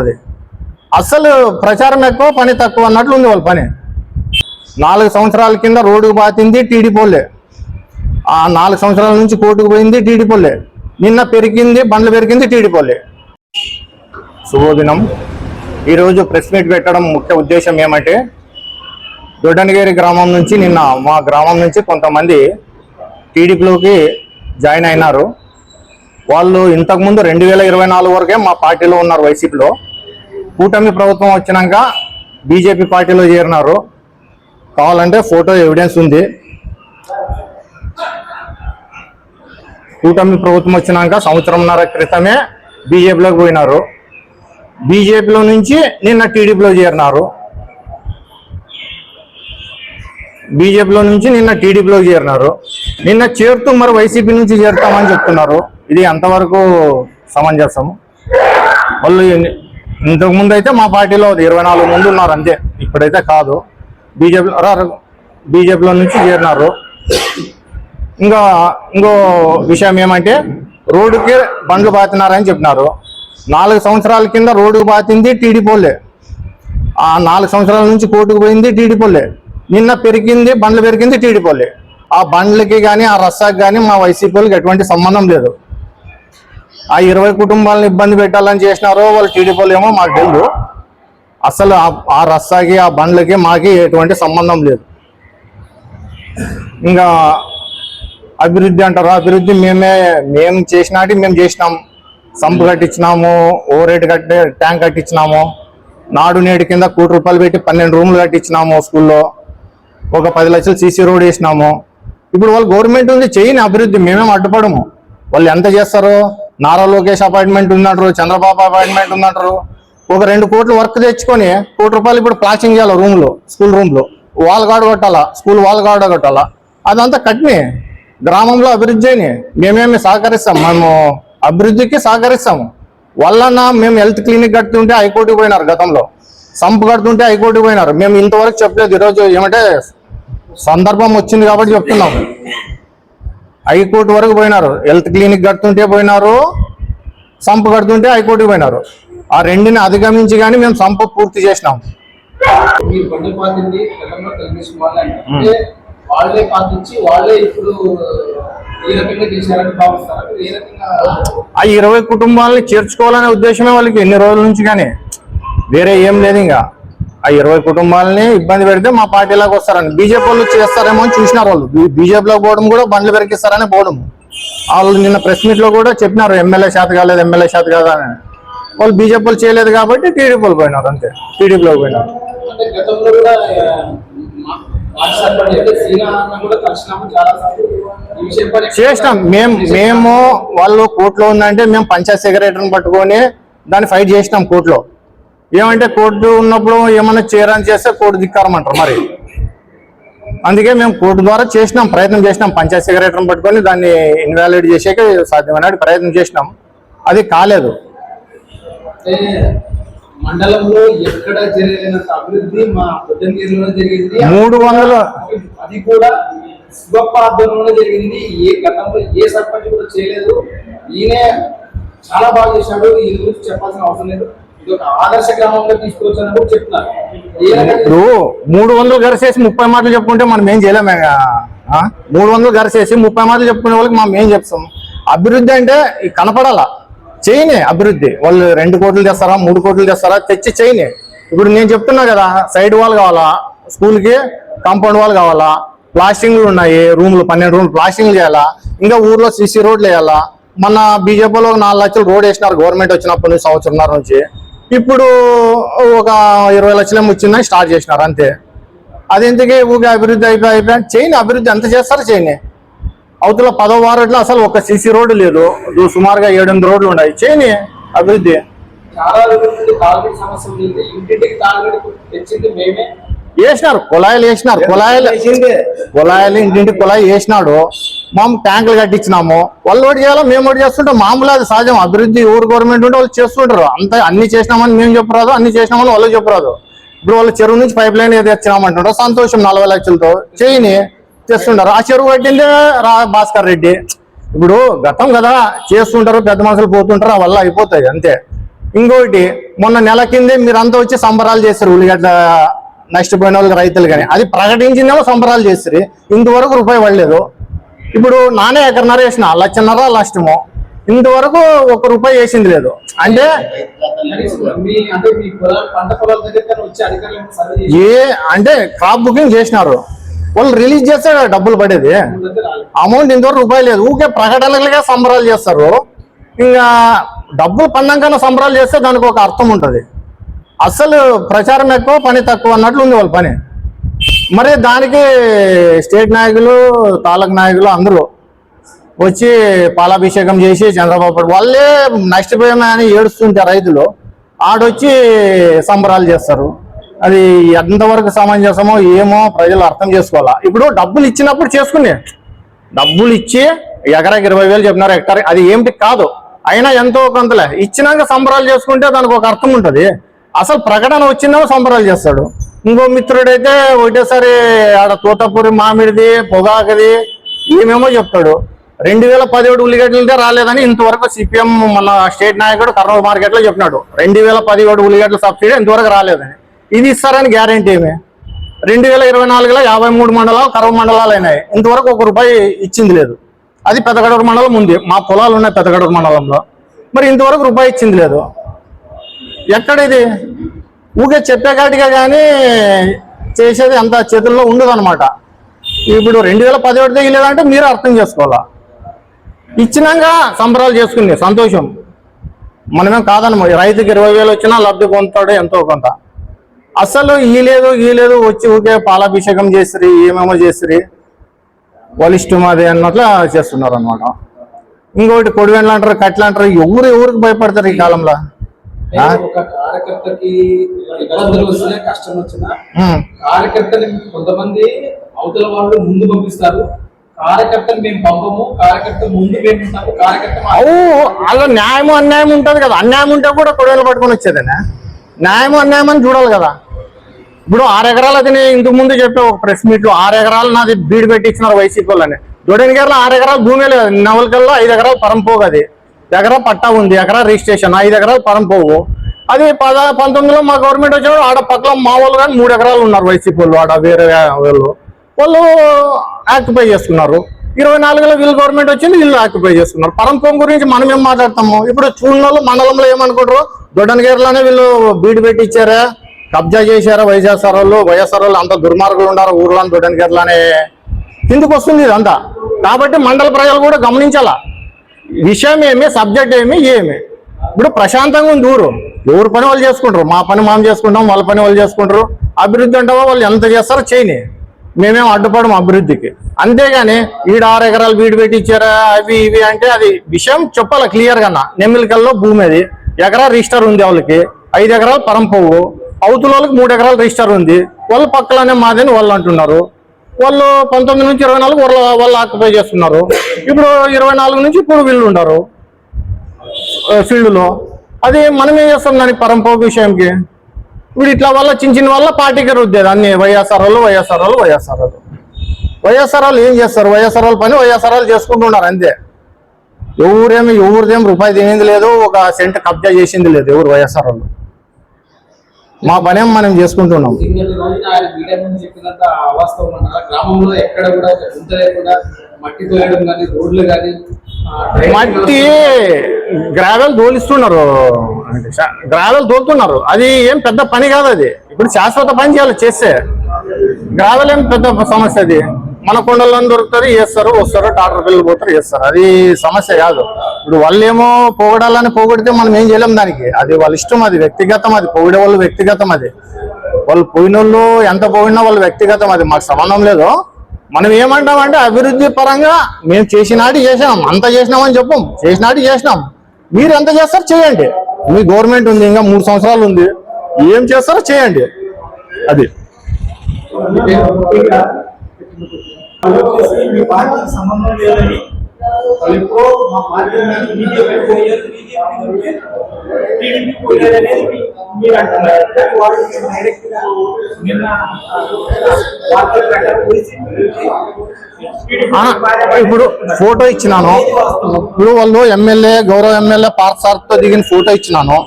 అది అసలు ప్రచారం ఎక్కువ పని తక్కువ అన్నట్లు ఉంది వాళ్ళ పని. నాలుగు సంవత్సరాల కింద రోడ్డుకు బాతింది టీడీపోలే ఆ నాలుగు సంవత్సరాల నుంచి కోర్టుకు పోయింది టీడీపోలే నిన్న పెరిగింది బండ్లు పెరిగింది టీడీపోలే శుభోదినం. ఈరోజు ప్రెస్ మీట్ పెట్టడం ముఖ్య ఉద్దేశం ఏమంటే దొడ్డనగిరి గ్రామం నుంచి నిన్న మా గ్రామం నుంచి కొంతమంది టీడీపీలోకి జాయిన్ అయినారు. వాళ్ళు ఇంతకుముందు రెండు వేల ఇరవై నాలుగు వరకే మా పార్టీలో ఉన్నారు వైసీపీలో. కూటమి ప్రభుత్వం వచ్చినాక బీజేపీ పార్టీలో చేరినారు. కావాలంటే ఫోటో ఎవిడెన్స్ ఉంది. కూటమి ప్రభుత్వం వచ్చినాక సంవత్సరంన్నర క్రితమే బీజేపీలోకి పోయినారు. బీజేపీలో నుంచి నిన్న టీడీపీలో చేరినారు. బీజేపీలో నుంచి నిన్న టీడీపీలో చేరినారు. నిన్న చేరుతూ మరి వైసీపీ నుంచి చేరుతామని చెప్తున్నారు. ఇది ఎంతవరకు సమంజసం? వాళ్ళు ఇంతకు ముందు అయితే మా పార్టీలో ఇరవై నాలుగు మంది ఉన్నారు అంతే. ఇప్పుడైతే కాదు. బీజేపీ బీజేపీలో నుంచి చేరినారు. ఇంకా ఇంకో విషయం ఏమంటే రోడ్డుకి బండ్లు బాతినారని చెప్పినారు. నాలుగు సంవత్సరాల కింద రోడ్డుకు బాతింది టీడీపోలే ఆ నాలుగు సంవత్సరాల నుంచి కోర్టుకు పోయింది టీడీపోలే నిన్న పెరిగింది బండ్లు పెరిగింది టీడీపోలే ఆ బండ్లకి కానీ ఆ రస్సాకి కానీ మా వైసీపీలకు ఎటువంటి సంబంధం లేదు. ఆ ఇరవై కుటుంబాలను ఇబ్బంది పెట్టాలని చేసినారో వాళ్ళు టీడీపీలు ఏమో మాకు తెలియదు అసలు ఆ- రస్సాకి ఆ బండ్లకి మాకి ఎటువంటి సంబంధం లేదు. ఇంకా అభివృద్ధి అంటారు. అభివృద్ధి మేమే మేము చేసినాటి మేము చేసినాం. సంపు కట్టించినాము ఓ కట్టే ట్యాంక్ కట్టించినాము. నాడు నేడు కింద కోటి రూపాయలు పెట్టి పన్నెండు రూమ్లు కట్టించినాము స్కూల్లో. ఒక పది లక్షలు సీసీ రోడ్ వేసినాము. ఇప్పుడు వాళ్ళు గవర్నమెంట్ ఉంది చేయని అభివృద్ధి మేమేం అడ్డుపడము. వాళ్ళు ఎంత చేస్తారు నారా లోకేష్ అపాయింట్మెంట్ ఉందంటారు చంద్రబాబు అపాయింట్మెంట్ ఉందంటారు. ఒక రెండు కోట్లు వర్క్ తెచ్చుకొని కోటి రూపాయలు ఇప్పుడు ప్లాస్టింగ్ చేయాలి రూమ్లో స్కూల్ రూమ్లో. వాల్ గాడు కొట్టాలా స్కూల్ వాల్ గాడు కొట్టాలా? అదంతా కట్ని. గ్రామంలో అభివృద్ధి అని మేమేమి సహకరిస్తాం. మేము అభివృద్ధికి సహకరిస్తాము వల్లన మేము హెల్త్ క్లినిక్ కడుతుంటే హైకోర్టుకి పోయినారు గతంలో. సంపు కడుతుంటే హైకోర్టుకి పోయినారు. మేము ఇంతవరకు చెప్పలేదు. ఈరోజు ఏమంటే సందర్భం వచ్చింది కాబట్టి చెప్తున్నాము హైకోర్టు వరకు పోయినారు. హెల్త్ క్లినిక్ కడుతుంటే పోయినారు సంపు కడుతుంటే హైకోర్టుకి పోయినారు. ఆ రెండిని అధిగమించి కానీ మేము సంపు పూర్తి చేసినాం. ఆ ఇరవై కుటుంబాలని చేర్చుకోవాలనే ఉద్దేశమే వాళ్ళకి ఎన్ని రోజుల నుంచి కానీ వేరే ఏం లేదు ఇంకా ఆ ఇరవై కుటుంబాలని ఇబ్బంది పెడితే మా పార్టీలోకి వస్తారని. బీజేపీ వాళ్ళు చేస్తారేమో అని చూసినారు వాళ్ళు. బీజేపీలో పోవడం కూడా బండ్లు పెరికిస్తారని పోవడం. వాళ్ళు నిన్న ప్రెస్ మీట్లో కూడా చెప్పినారు ఎమ్మెల్యే శాత కాలేదు ఎమ్మెల్యే శాత కాదని వాళ్ళు బీజేపీ వాళ్ళు చేయలేదు కాబట్టి టీడీపీ వాళ్ళు పోయినారు అంతే. టీడీపీలో పోయినారు. చేసినాం. మేము మేము వాళ్ళు కోర్టులో ఉందంటే మేము పంచాయత్ సెక్రటరీని పట్టుకొని దాన్ని ఫైట్ చేసినాం కోర్టులో. ఏమంటే కోర్టు ఉన్నప్పుడు ఏమన్నా చేయరని చేస్తే కోర్టు ధిక్కారం అంటారు మరి. అందుకే మేము కోర్టు ద్వారా చేసినాం ప్రయత్నం చేసినాం. పంచాయత్ సెక్రటరీని పట్టుకొని దాన్ని ఇన్వాలిడ్ చేసేకి సాధ్యమైన ప్రయత్నం చేసినాం. అది కాలేదు. అంటే మండలంలో ఎక్కడ జరిగినంత అభివృద్ధి మా పొద్దున్నీరులో జరిగింది. మూడు వందల అది కూడా శివప్ప ఆధ్వర్యంలో జరిగింది. ఏ గతంలో ఏ సర్పంచ్ కూడా చేయలేదు. ఈయనే చాలా బాగా చేశాడు. ఈయన గురించి చెప్పాల్సిన అవసరం లేదు. ఇప్పుడు మూడు వందలు గరిసేసి ముప్పై మాటలు చెప్పుకుంటే మనం ఏం చేయలేమే మూడు వందలు గరిసేసి ముప్పై మాటలు చెప్పుకునే వాళ్ళకి మనం ఏం చెప్తాం? అభివృద్ధి అంటే కనపడాలా. చేయని అభివృద్ధి. వాళ్ళు రెండు కోట్లు తెస్తారా మూడు కోట్లు తెస్తారా తెచ్చి చేయని. ఇప్పుడు నేను చెప్తున్నా కదా సైడ్ వాల్ కావాలా? స్కూల్కి కాంపౌండ్ వాల్ కావాలా? ప్లాస్టింగ్లు ఉన్నాయి రూమ్లు పన్నెండు రూమ్లు ప్లాస్టింగ్లు చేయాలా? ఇంకా ఊర్లో సిసి రోడ్లు వేయాలా? మన బీజేపీలో నాలుగు లక్షలు రోడ్ వేసినారు గవర్నమెంట్ వచ్చినప్పటి నుంచి సంవత్సరంన్నర నుంచి. ఇప్పుడు ఒక ఇరవై లక్షలు వచ్చిందని స్టార్ట్ చేసినారు అంతే. అది ఎందుకే అభివృద్ధి అయిపోయి అయిపోయి చేయని అభివృద్ధి ఎంత చేస్తారు చేయని అవతల పదో వారట్లో అసలు ఒక సీసీ రోడ్డు లేదు. సుమారుగా ఏడెనిమిది రోడ్లు ఉన్నాయి. చేయని అభివృద్ధి. చాలా రోజుల నుండి తాగునీటి సమస్య ఉంది. ఇంటింటికి తాగునీటి తెచ్చింది మేమే. వేసినారు కుళాయిలు వేసినారు కుళాయిలు. కుళాయిలు ఇంటింటి కుళాయి వేసినాడు. మేము ట్యాంకులు కట్టించినాము. వాళ్ళు ఒకటి చేయాలా? మేము ఒకటి చేస్తుంటాం. మామూలు అది సహజం. అభివృద్ధి ఊరు గవర్నమెంట్ ఉంటే వాళ్ళు చేస్తుంటారు. అంత అన్ని చేసినామని మేము చెప్పరాదు. అన్ని చేసినామని వాళ్ళు చెప్పరాదు. ఇప్పుడు వాళ్ళు చెరువు నుంచి పైప్ లైన్ ఏది తెచ్చినామంటారు సంతోషం నలభై లక్షలతో చేయని తెస్తుంటారు. ఆ చెరువు కట్టిందే రా భాస్కర్ రెడ్డి. ఇప్పుడు గతం కదా. చేస్తుంటారు పెద్ద మనుషులు పోతుంటారు. వల్ల అయిపోతాయి అంతే. ఇంకోటి మొన్న నెల కిందే మీరంతా వచ్చి సంబరాలు చేస్తారు ఉల్లిగడ్డ నష్టపోయిన వాళ్ళకి రైతులు కానీ. అది ప్రకటించిందేమో సంబరాలు చేస్తారు ఇంతవరకు రూపాయి పడలేదు. ఇప్పుడు నానే ఎకరన్నర వేసిన లక్షన్నర నష్టము. ఇంతవరకు ఒక రూపాయి వేసింది లేదు. అంటే ఏ అంటే క్రాప్ బుకింగ్ చేసినారు. వాళ్ళు రిలీజ్ చేస్తే డబ్బులు పడేది. అమౌంట్ ఇంతవరకు రూపాయి లేదు. ఊకే ప్రకటనలుగా సంబరాలు చేస్తారు. ఇంకా డబ్బులు పందంకన్నా సంబరాలు చేస్తే దానికి ఒక అర్థం ఉంటుంది. అసలు ప్రచారం ఎక్కువ పని తక్కువ అన్నట్లు ఉంది వాళ్ళ పని. మరి దానికి స్టేట్ నాయకులు తాలూక్ నాయకులు అందరూ వచ్చి పాలాభిషేకం చేసి చంద్రబాబు వాళ్ళే నష్టపోయామని ఏడుస్తుంటే రైతులు. ఆడొచ్చి సంబరాలు చేస్తారు. అది ఎంతవరకు సమంజసమో ఏమో ప్రజలు అర్థం చేసుకోవాలా. ఇప్పుడు డబ్బులు ఇచ్చినప్పుడు చేసుకునే. డబ్బులు ఇచ్చి ఎకరాకి ఇరవై వేలు చెప్పినారు హెక్టార్ అది ఏమిటి కాదు. అయినా ఎంతో కొంతలే. ఇచ్చినాక సంబరాలు చేసుకుంటే దానికి ఒక అర్థం ఉంటుంది. అసలు ప్రకటన వచ్చిందేమో సంబరాలు చేస్తాడు. ఇంకో మిత్రుడైతే ఒకటేసారి ఆడ తోటపూరి మామిడిది పొగాకుది ఏమేమో చెప్తాడు. రెండు వేల పదిహేడు ఉల్లిగడ్డలకే రాలేదని ఇంతవరకు సిపిఎం మన స్టేట్ నాయకుడు కర్నూలు మార్కెట్లో చెప్పినాడు. రెండు వేల పదిహేడు ఉల్లిగడ్డల సబ్సిడీ ఇంతవరకు రాలేదని. ఇది ఇస్తారని గ్యారంటీ ఏమి? రెండు వేల ఇరవై నాలుగులో యాభై మూడు మండలాలు కరవ మండలాలు అయినాయి. ఇంతవరకు ఒక రూపాయి ఇచ్చింది లేదు. అది పెద్దగడూరు మండలం ఉంది. మా పొలాలు ఉన్నాయి పెద్దగడూరు మండలంలో. మరి ఇంతవరకు రూపాయి ఇచ్చింది లేదు. ఎక్కడ ఇది ఊకే చెప్పేకాటిగా కానీ చేసేది అంత చేతుల్లో ఉండదనమాట ఇప్పుడు రెండు వేల పదిహేడు తెగిలేదంటే మీరు అర్థం చేసుకోవాలా? ఇచ్చినాక సంబరాలు చేసుకుంది సంతోషం. మనమేం కాదనమా రైతుకి ఇరవై వేలు వచ్చినా లబ్ధి పొందుతాడు ఎంతో కొంత. అసలు ఈ లేదు ఈ లేదు వచ్చి ఊకే పాలాభిషేకం చేసిరి ఏమేమో చేసిరి. వాళ్ళ అది అన్నట్లు చేస్తున్నారు అనమాట ఇంకోటి కొడివెండ్లు అంటారు కట్లు అంటారు ఎవరు ఎవరికి భయపడతారు ఈ కాలంలో? ఒక కార్యకర్తకి ఇబ్బందులు వచ్చినా కష్టం వచ్చినా ఉమ్. కార్యకర్తని కొంతమంది అవతల వాళ్ళు ముందు పంపిస్తారు. కార్యకర్తలు మేము పంపము కార్యకర్త ముందు మేము ఉంటాము కార్యకర్త న్యాయం అన్యాయం ఉంటది కదా. అన్యాయం ఉంటే కూడా కొడవలు పట్టుకొని వచ్చేదేనా? న్యాయం అన్యాయం అని చూడాలి కదా. ఇప్పుడు ఆరు ఎకరాలు అది నేను ఇంతకు ముందు చెప్పే ఒక ప్రెస్ మీట్లో ఆరు ఎకరాలు నాది బీడు పెట్టించినారు వైసీపీ వాళ్ళని. దొడనిగర్లో ఆరు ఎకరాలు భూమి లేదు. నవలకల్లో ఐదు ఎకరాలు పరంపోగు అది ఎకరా పట్టా ఉంది ఎకరా రిజిస్ట్రేషన్ ఐదు ఎకరాలు పరంపోగు అది పద పంతొమ్మిదిలో మా గవర్నమెంట్ వచ్చినప్పుడు ఆడ పక్కన మా వాళ్ళు కానీ మూడు ఎకరాలు ఉన్నారు వైసీపీ వాళ్ళు ఆడ వేరే వాళ్ళు. వాళ్ళు ఆక్యుపై చేసుకున్నారు. ఇరవై నాలుగులో వీళ్ళు గవర్నమెంట్ వచ్చింది వీళ్ళు ఆక్యుపై చేసుకున్నారు. పరంపం గురించి మనం ఏం మాట్లాడతాము? ఇప్పుడు చూడనోళ్ళు మండలంలో ఏమనుకుంటారు? దొడ్డనగిరిలోనే వీళ్ళు బీడు పెట్టి కబ్జా చేశారా వైఎస్ఆర్ వాళ్ళు? వైఎస్ఆర్ వాళ్ళు అంత దుర్మార్గులు ఉన్నారు ఊర్లో దొడ్డనగిరిలోనే? కిందకు వస్తుంది ఇదంతా. కాబట్టి మండల ప్రజలు కూడా గమనించాలా? విషయం ఏమి సబ్జెక్ట్ ఏమి ఏమి? ఇప్పుడు ప్రశాంతంగా ఉంది ఊరు. ఎవరు పని వాళ్ళు చేసుకుంటారు? మా పని మనం చేసుకుంటాం వాళ్ళ పని వాళ్ళు చేసుకుంటారు. అభివృద్ధి అంటావా వాళ్ళు ఎంత చేస్తారో చేయని. మేమేం అడ్డుపడం అభివృద్ధికి. అంతేగాని ఈడ ఆరు ఎకరాలు వీడి పెట్టి ఇచ్చారా అవి ఇవి అంటే అది విషయం చెప్పాలి క్లియర్గా నెమ్మిలికల్లో భూమి అది ఎకరా రిజిస్టర్ ఉంది వాళ్ళకి. ఐదు ఎకరాలు పరంపవు అవతల వాళ్ళకి మూడు ఎకరాలు రిజిస్టర్ ఉంది. వాళ్ళు పక్కలనే మాదని వాళ్ళు అంటున్నారు. వాళ్ళు పంతొమ్మిది నుంచి ఇరవై నాలుగు వాళ్ళ వాళ్ళు ఆక్యుపై చేస్తున్నారు. ఇప్పుడు ఇరవై నాలుగు నుంచి ఇప్పుడు వీళ్ళు ఉన్నారు ఫీల్డ్లో. అది మనం ఏం చేస్తాం దాని పరంపర విషయంకి? ఇప్పుడు ఇట్లా వల్ల చిన్న చిన్న వల్ల పార్టీకి రుద్దేది అన్ని వైఎస్ఆర్ వాళ్ళు వైఎస్ఆర్ వాళ్ళు వైఎస్ఆర్ వాళ్ళు వైఎస్ఆర్ వాళ్ళు ఏం చేస్తారు? వైఎస్ఆర్ వాళ్ళ పని వైఎస్ఆర్ వాళ్ళు చేసుకుంటున్నారు అంతే. ఎవరేమి ఎవరిదేం రూపాయి తినేది లేదు ఒక సెంట్ కబ్జా చేసింది లేదు ఎవరు వైఎస్ఆర్ వాళ్ళు మా పనేం మనం చేసుకుంటున్నాం. గ్రామంలో ఎక్కడ కూడా మట్టి తోయడం కానీ రోడ్లు కానీ మట్టి గ్రావెల్ తోలిస్తున్నారు. గ్రావెల్ తోలుతున్నారు. అది ఏం పెద్ద పని కాదు అది. ఇప్పుడు శాశ్వత పని చేయాలి చేస్తే. గ్రావెల్ ఏం పెద్ద సమస్య అది. మన కొండల్లో దొరుకుతుంది చేస్తారు వస్తారు టాటర్ బిల్లు పోతారు చేస్తారు అది సమస్య కాదు. ఇప్పుడు వాళ్ళు ఏమో పొగడాలని మనం ఏం చేయలేం దానికి అది వాళ్ళ ఇష్టం అది వ్యక్తిగతం అది పొగిడే వాళ్ళు వ్యక్తిగతం అది వాళ్ళు పోయిన వాళ్ళు ఎంత పోయినా వాళ్ళు వ్యక్తిగతం అది మాకు సంబంధం లేదు మనం ఏమంటామంటే అభివృద్ధి పరంగా మేము చేసినాటి చేసినాం అంత చేసినామని చెప్పం చేసినాటి చేసినాం మీరు ఎంత చేస్తారో చేయండి మీ గవర్నమెంట్ ఉంది ఇంకా మూడు సంవత్సరాలు ఉంది ఏం చేస్తారో చేయండి అది సంబంధం లేదని ఇప్పుడు మా పార్టీ బీజేపీ పోయారు బీజేపీ టీడీపీ పోయారు అనేది మీరు అంటున్నారు. కానీ వాళ్ళు డైరెక్ట్గా నిన్న వార్తలు ప్రకారం వైసీపీ ఇప్పుడు ఫోటో ఇచ్చినాను. ఇప్పుడు వాళ్ళు ఎమ్మెల్యే గౌరవ ఎమ్మెల్యే పార్సార్తో దిగిన ఫోటో ఇచ్చినాను.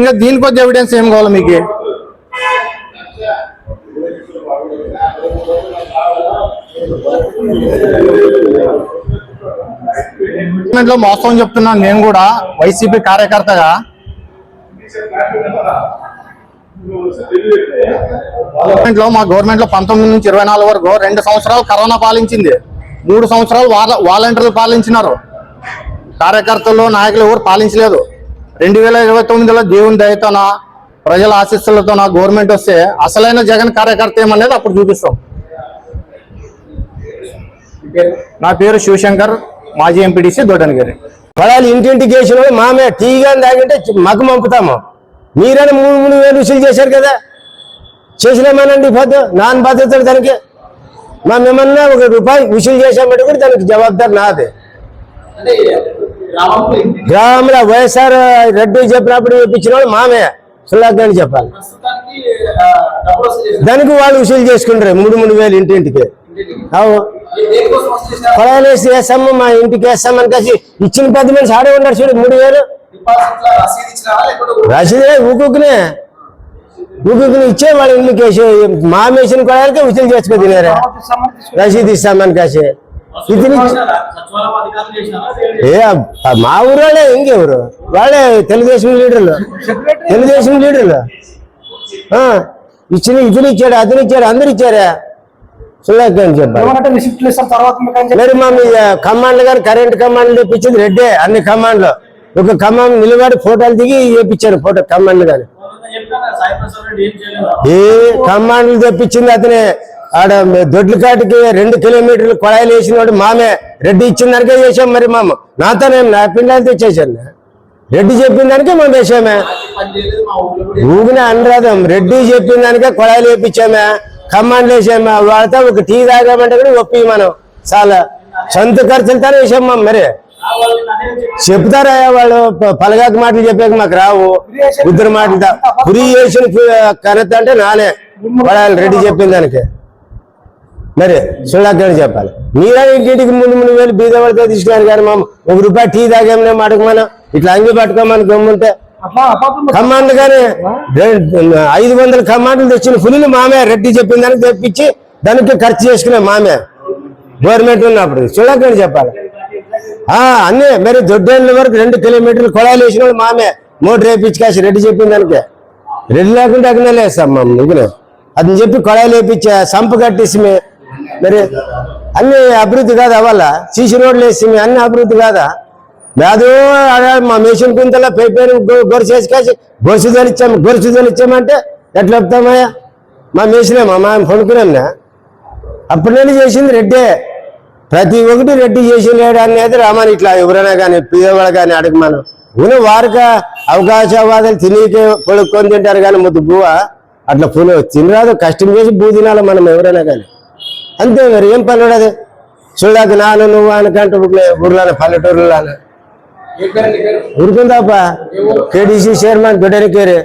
ఇంకా దీని కొద్ది ఎవిడెన్స్ ఏం కావాలి మీకు? స్టేట్మెంట్లో మోసం చెప్తున్నాను నేను కూడా వైసీపీ కార్యకర్తగా. గవర్నమెంట్లో మా గవర్నమెంట్లో పంతొమ్మిది నుంచి ఇరవై నాలుగు వరకు రెండు సంవత్సరాలు కరోనా పాలించింది. మూడు సంవత్సరాలు వాల- వాలంటీర్లు పాలించినారు. కార్యకర్తలు నాయకులు ఎవరు పాలించలేదు. రెండు వేల ఇరవై తొమ్మిదిలో దేవుని దయతోన ప్రజల ఆశీస్సులతోన గవర్నమెంట్ వస్తే అసలైన జగన్ కార్యకర్త ఏమనేది అప్పుడు చూపిస్తాం. నా పేరు శివశంకర్. మాజీ ఎంపీటీసీ దొడ్డనగిరి పడాలి ఇంటింటికి వేసిన వాళ్ళు మామే టీగా తాగింటే మగ్గు పంపుతాము మీరైనా మూడు మూడు వేలు వసూలు చేశారు కదా? చేసినామనండి పొద్దు నాన్ బాధ్యతలు దానికి. మా మేమన్నా ఒక రూపాయి వసూలు చేసామంటే కూడా దానికి జవాబుదారు నాదే. అంటే గ్రామంలో వైఎస్ఆర్ రెడ్డి చెప్పినప్పుడు ఇప్పించిన వాళ్ళు మామే. సుల్లాగ్గాని చెప్పాలి. దానికి వాళ్ళు వసూలు చేసుకుంటారు. మూడు మూడు వేలు ఇంటింటికి. ఇంటికి. అవు ఏ- వేస్తాము మా ఇంటికి వేస్తామని కలిసి ఇచ్చిన పది మనిషి ఆడే ఉన్నారు చూడు మూడు వేలు. రసీదే ఊకుకునే. ఊకుకుని ఇచ్చే వాళ్ళ ఇల్లు కేసు మా మేసిన కొడాలకే ఉచితం చేసుకుని తినారా. రసీదు ఇస్తామని కాసి ఇది ఏ మా మా వాళ్ళే ఇంకెవరు వాళ్ళే తెలుగుదేశం లీడర్లు. తెలుగుదేశం లీడర్లు. ఆ, ఇచ్చిన ఇతను ఇచ్చాడు అతను ఇచ్చాడు అందరు ఇచ్చారా. సుల్లాక్ అని చెప్పాలి? ఏమంటే రిసిప్ట్లు ఇస్తారు తర్వాత మీకు అని చెప్పి మరి మా మీ కమాండ్లు కానీ కరెంట్ కమాండ్లు ఇప్పించింది రెడ్డే అన్ని కమాండ్లు. ఒక కమాండ్ నిలబడి ఫోటోలు దిగి వేపించారు ఫోటో కమాండ్లు కానీ. ఏం చేయలేదు ఏ కమాండ్లు తెప్పించింది అతనే. ఆడ దొడ్ల కాటికి రెండు కిలోమీటర్లు కొడాయిలు వేసిన వాడు మామే. రెడ్డి ఇచ్చిన దానికే చేసాం మరి మామ. నాతోనేం నా పిండాలు తెచ్చేసాను రెడ్డి చెప్పిన దానికే మేము వేసామే ఊగిన అనురాధం. రెడ్డి చెప్పిన దానికే కొడాయిలు వేపించామే. కమాండ్లు వేసామే వాళ్ళతో ఒక టీ తాగామంటే కూడా ఒప్పి మనం. చాలా సొంత ఖర్చులతోనే వేసాం మరి. వాళ్ళు చెప్తారా వాళ్ళు? పలగాక మాటలు చెప్పాక మాకు రావు. ఇద్దరు మాటలు పురి చేసిన కనత అంటే నానే. పడాలి రెడ్డి చెప్పిన దానికి. మరి సుళ్ళాక్కని చెప్పాలి. మీరే ఇంటికి ముందు ముందు వేలు బీద పడితే తీసుకున్నారు కానీ మా ఒక రూపాయి టీ తాగామనే మాటకు మనం ఇట్లా అంగి పట్టుకోమని గమ్ముంటే కమాండ్ రెండు- ఐదు వందల కమాండ్లు తెచ్చిన ఫుల్లు మామే రెడ్డి చెప్పిన దానికి తెప్పించి దానికి ఖర్చు చేసుకునే మామే. గవర్నమెంట్ ఉన్నప్పుడు. చూడకండి చెప్పాలి. ఆ అన్నీ మరి దొడ్డేళ్ళ వరకు రెండు కిలోమీటర్లు కొడాలు వేసిన వాళ్ళు మామే. మోటార్ వేపించి కాసి రెడ్డి చెప్పిన దానికి. రెడ్డి లేకుంటే అక్కడ లేస్తాం మా మిగిలిన అతను చెప్పి కొడాలు వేపించా సంపు కట్టేసి మరి అన్ని అభివృద్ధి కాదు అవ్వాలా సీసీ రోడ్లు వేసి అన్ని అభివృద్ధి కాదా? లేదు మా మిషన్ కుంతలో పేపర్ గొరిసేసి కాసి గొరుసు ఇచ్చాము గొరుసు ఇచ్చామంటే ఎట్లా చెప్తామయ్యా మా మిషనేమా మా మా కొనుక్కున్నా అప్పుడు నేను చేసింది రెడ్డే. ప్రతి ఒక్కటి రెడ్డి చేసి లేడు అనేది రామాని ఇట్లా ఎవరైనా కానీ పిల్లవాళ్ళు కానీ అడగ మనం ఊనే వారిక అవకాశవాదాలు తినీకే పడుకొని తింటారు కానీ ముద్దు బువ్వ అట్లా పులి తినరాదు కష్టం చేసి బూ తినాలి మనం ఎవరైనా కానీ. అంతే మరి ఏం పని అది చూడాక నాను నువ్వు అనుకంటే ఊర్లోనే పల్లెటూరులోనే. ఏ పేరు నీ పేరు ఊరుకుందాపా కేడీసీ చైర్మన్ గొడెనికేరే